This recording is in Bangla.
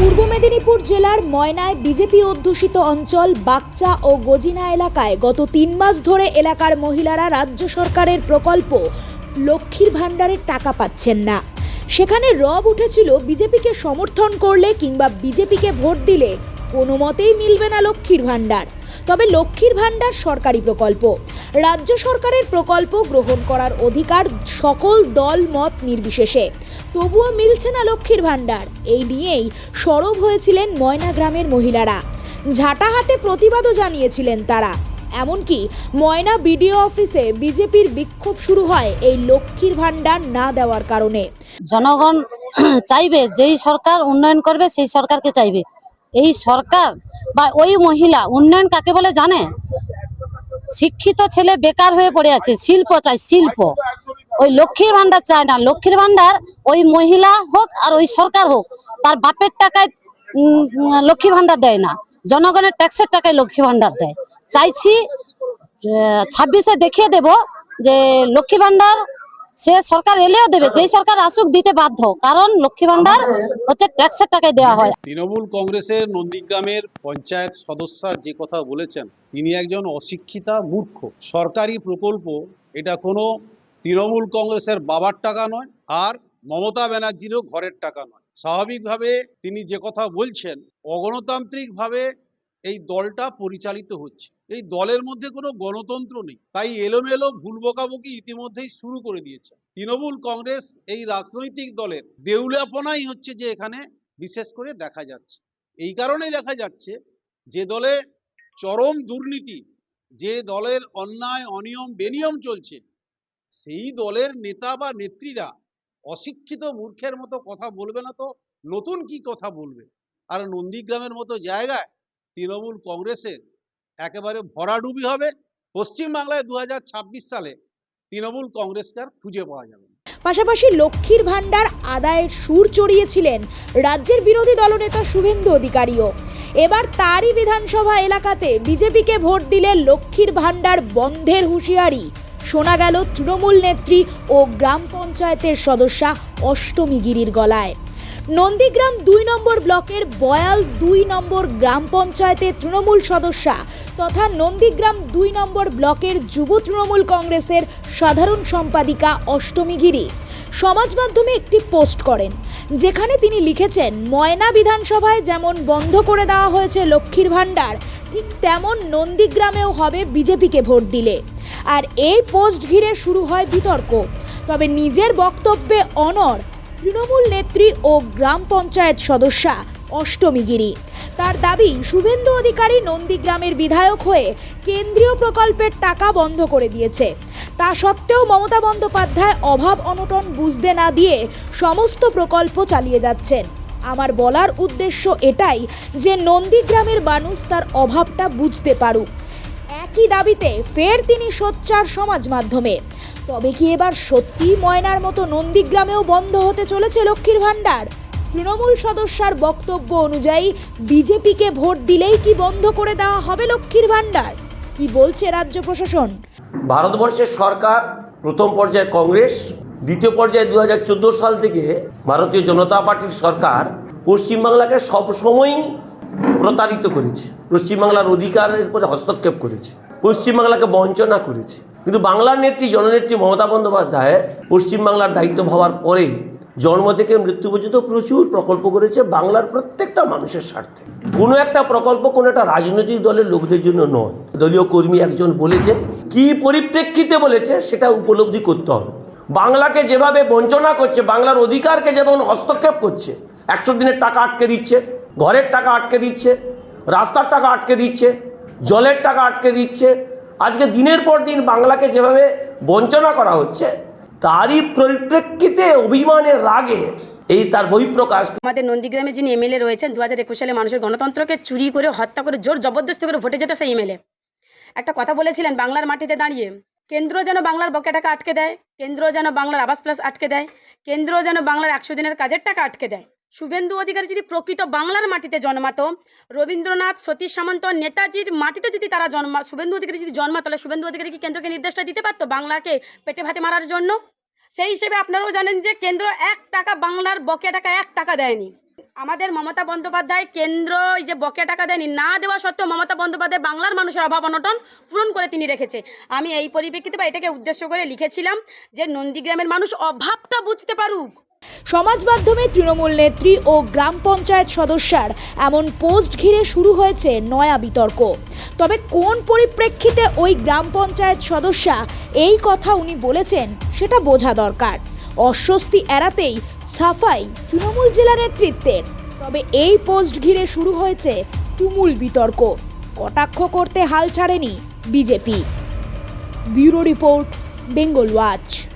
পূর্ব মেদিনীপুর জেলার ময়নায় বিজেপি অধ্যুষিত অঞ্চল বাগচা ও গজিনা এলাকায় গত তিন মাস ধরে এলাকার মহিলারা রাজ্য সরকারের প্রকল্প লক্ষ্মীর ভাণ্ডারের টাকা পাচ্ছেন না। সেখানে রব উঠেছিল বিজেপিকে সমর্থন করলে কিংবা বিজেপিকে ভোট দিলে কোনো মতেই মিলবে না লক্ষ্মীর ভাণ্ডার। তবে লক্ষ্মীর ভাণ্ডার সরকারি প্রকল্প। রাজ্য সরকারের প্রকল্প গ্রহণ করার অধিকার সকল দল মত নির্বিশেষে। তবুও মিলছে না লক্ষ্মীর ভাণ্ডার। এই নিয়েই সরব হয়েছিলেন ময়না গ্রামের মহিলারা। ঝাঁটা হাতে প্রতিবাদও জানিয়েছিলেন তারা। এমনকি ময়না বিডিও অফিসে বিজেপির বিক্ষোভ শুরু হয় এই লক্ষ্মীর ভাণ্ডার না দেওয়ার কারণে। জনগণ চাইবে, যেই সরকার উন্নয়ন করবে, সেই সরকারকে চাইবে। এই সরকার বা ওই মহিলা উন্নয়ন কাকে বলে জানে? শিক্ষিত ছেলে বেকার হয়ে পড়ে আছে, শিল্প চাই, শিল্প। ওই লক্ষ্মীর ভান্ডার চায় না। লক্ষ্মীর ভান্ডার ওই মহিলা হোক আর ওই সরকার হোক, তার বাপের টাকায় লক্ষ্মী ভান্ডার দেয় না। জনগণের ট্যাক্সের টাকায় লক্ষ্মী ভান্ডার দেয়। চাইছি ছাব্বিশে দেখিয়ে দেব যে লক্ষ্মী ভান্ডার সে সরকার এলেও দেবে, যেই সরকার আসুক দিতে বাধ্য। কারণ লক্ষ্মী ভান্ডার হচ্ছে ট্যাক্সের টাকায় দেওয়া হয়। তৃণমূল কংগ্রেসের নন্দীগ্রামের পঞ্চায়েত সদস্য যে কথা বলেছেন, তিনি একজন অশিক্ষিতা মূর্খ। সরকারি প্রকল্প, এটা কোনো তৃণমূল কংগ্রেসের বাবার টাকা নয় আর মমতা ব্যানার্জিরও ঘরের টাকা নয়। স্বাভাবিকভাবে তিনি যে কথা বলছেন, অগণতান্ত্রিকভাবে এই দলটা পরিচালিত হচ্ছে। এই দলের মধ্যে কোনো গণতন্ত্র নেই। তাই এলোমেলো ভুল বকাবকি ইতিমধ্যেই শুরু করে দিয়েছে। তৃণমূল কংগ্রেস এই রাজনৈতিক দলের দেউলাপনাই হচ্ছে যে এখানে বিশেষ করে দেখা যাচ্ছে। এই কারণেই দেখা যাচ্ছে যে দলে চরম দুর্নীতি, যে দলের অন্যায়, অনিয়ম, বেনিয়ম চলছে সেই দলের নেতা বা নেত্রীরা অশিক্ষিত মূর্খের মতো কথা বলবে না তো? নতুন কি কথা বলবে? আর নন্দীগ্রামের মতো জায়গায় তৃণমূল কংগ্রেসের একেবারে ভরাডুবি হবে? পশ্চিমবাংলায় দু হাজার ছাব্বিশ সালে তৃণমূল কংগ্রেসকে আর খুঁজে পাওয়া যাবে পাশাপাশি লক্ষ্মীর ভাণ্ডার আদায়ের সুর চড়িয়েছিলেন রাজ্যের বিরোধী দলনেতা শুভেন্দু অধিকারীও। এবার তারই বিধানসভা এলাকাতে বিজেপিকে ভোট দিলে লক্ষ্মীর ভাণ্ডার বন্ধের হুঁশিয়ারি। শোনা গেল তৃণমূল নেত্রী ও গ্রাম পঞ্চায়েতের সদস্যা অষ্টমী গিরির গলায়। নন্দীগ্রাম দুই নম্বর ব্লকের বয়াল দুই নম্বর গ্রাম পঞ্চায়েতের তৃণমূল সদস্যা তথা নন্দীগ্রাম দুই নম্বর ব্লকের যুব তৃণমূল কংগ্রেসের সাধারণ সম্পাদিকা অষ্টমী গিরি। সমাজ মাধ্যমে একটি পোস্ট করেন, যেখানে তিনি লিখেছেন, ময়না বিধানসভায় যেমন বন্ধ করে দেওয়া হয়েছে লক্ষ্মীর ভাণ্ডার ঠিক তেমন নন্দীগ্রামেও হবে বিজেপিকে ভোট দিলে। আর এই পোস্ট ঘিরে শুরু হয় বিতর্ক। তবে নিজের বক্তব্যে অনর তৃণমূল নেত্রী ও গ্রাম পঞ্চায়েত সদস্যা অষ্টমী গিরি তার দাবি, শুভেন্দু অধিকারী নন্দীগ্রামের বিধায়ক হয়ে কেন্দ্রীয় প্রকল্পের টাকা বন্ধ করে দিয়েছে। তা সত্ত্বেও মমতা বন্দ্যোপাধ্যায় অভাব অনটন বুঝতে না দিয়ে সমস্ত প্রকল্প চালিয়ে যাচ্ছেন। আমার বলার উদ্দেশ্য এটাই যে নন্দীগ্রামের মানুষ তার অভাবটা বুঝতে পারুক। একই দাবিতে ফের তিনি সোচ্চার সমাজ মাধ্যমে। তবে কি এবার সত্যি ময়নার মতো নন্দীগ্রামেও বন্ধ হতে চলেছে লক্ষ্মীর ভাণ্ডার? তৃণমূল সদস্যার বক্তব্য অনুযায়ী বিজেপিকে ভোট দিলেই কি বন্ধ করে দেওয়া হবে লক্ষ্মীর ভাণ্ডার? কি বলছে রাজ্য প্রশাসন? ভারতবর্ষের সরকার প্রথম পর্যায়ে কংগ্রেস দ্বিতীয় পর্যায়ে দু হাজার চোদ্দ সাল থেকে ভারতীয় জনতা পার্টির সরকার পশ্চিমবাংলাকে সবসময়ই প্রতারিত করেছে। পশ্চিমবাংলার অধিকারের উপরে হস্তক্ষেপ করেছে। পশ্চিমবাংলাকে বঞ্চনা করেছে। কিন্তু বাংলার নেত্রী, জননেত্রী মমতা বন্দ্যোপাধ্যায় পশ্চিমবাংলার দায়িত্ব হওয়ার পরে জন্ম থেকে মৃত্যু পর্যন্ত প্রচুর প্রকল্প করেছে বাংলার প্রত্যেকটা মানুষের স্বার্থে। কোনো একটা প্রকল্প, কোনো একটা রাজনৈতিক দলের লোকদের জন্য নয়। দলীয় কর্মী একজন বলেছে কি পরিপ্রেক্ষিতে বলেছে সেটা উপলব্ধি করতে হবে। বাংলাকে যেভাবে বঞ্চনা করছে, বাংলার অধিকারকে যেমন হস্তক্ষেপ করছে, একশো দিনের টাকা আটকে দিচ্ছে, ঘরের টাকা আটকে দিচ্ছে, রাস্তার টাকা আটকে দিচ্ছে, জলের টাকা আটকে দিচ্ছে, আজকে দিনের পর দিন বাংলাকে যেভাবে বঞ্চনা করা হচ্ছে, তারই পরিপ্রেক্ষিতে, অভিমানের রাগে এই তার বহিঃপ্রকাশ। আমাদের নন্দীগ্রামে যিনি এমএলএ রয়েছেন দু হাজার একুশ সালে মানুষের গণতন্ত্রকে চুরি করে হত্যা করে জোর, জবরদস্তি করে ভোটে যেতে সেই এমএলএ একটা কথা বলেছিলেন, বাংলার মাটিতে দাঁড়িয়ে। কেন্দ্র যেন বাংলার বকেয়া টাকা আটকে দেয়, কেন্দ্র যেন বাংলার আবাস প্লাস আটকে দেয়, কেন্দ্র যেন বাংলার একশো দিনের কাজের টাকা আটকে দেয়। শুভেন্দু অধিকারী যদি প্রকৃত বাংলার মাটিতে জন্মাতো, রবীন্দ্রনাথ, সতীশ সামন্ত, নেতাজির মাটিতে যদি তারা জন্মা শুভেন্দু অধিকারী যদি জন্মা তাহলে শুভেন্দু অধিকারী কি কেন্দ্রকে নির্দেশটা দিতে পারতো বাংলাকে পেটে ভাতে মারার জন্য? সেই হিসেবে আপনারাও জানেন যে কেন্দ্র এক টাকা, বাংলার বকেয়া টাকা এক টাকা দেয়নি। আমাদের মমতা বন্দ্যোপাধ্যায় কেন্দ্র, এই যে বকেয়া টাকা দেয়নি, না দেওয়া সত্ত্বেও মমতা বন্দ্যোপাধ্যায় বাংলার মানুষের অভাব অনটন পূরণ করে তিনি রেখেছে। আমি এই পরিপ্রেক্ষিতে বা এটাকে উদ্দেশ্য করে লিখেছিলাম যে নন্দীগ্রামের মানুষ অভাবটা বুঝতে পারুক। সমাজ মাধ্যমে তৃণমূল নেত্রী ও গ্রাম পঞ্চায়েত সদস্যার এমন পোস্ট ঘিরে শুরু হয়েছে নয়া বিতর্ক। তবে কোন পরিপ্রেক্ষিতে ওই গ্রাম পঞ্চায়েত সদস্যা এই কথা উনি বলেছেন, সেটা বোঝা দরকার। অস্বস্তি এড়াতেই সাফাই তৃণমূল জেলা নেতৃত্বের। তবে এই পোস্ট ঘিরে শুরু হয়েছে তুমুল বিতর্ক। কটাক্ষ করতে হাল ছাড়েনি BJP. Bureau report, Bengal watch.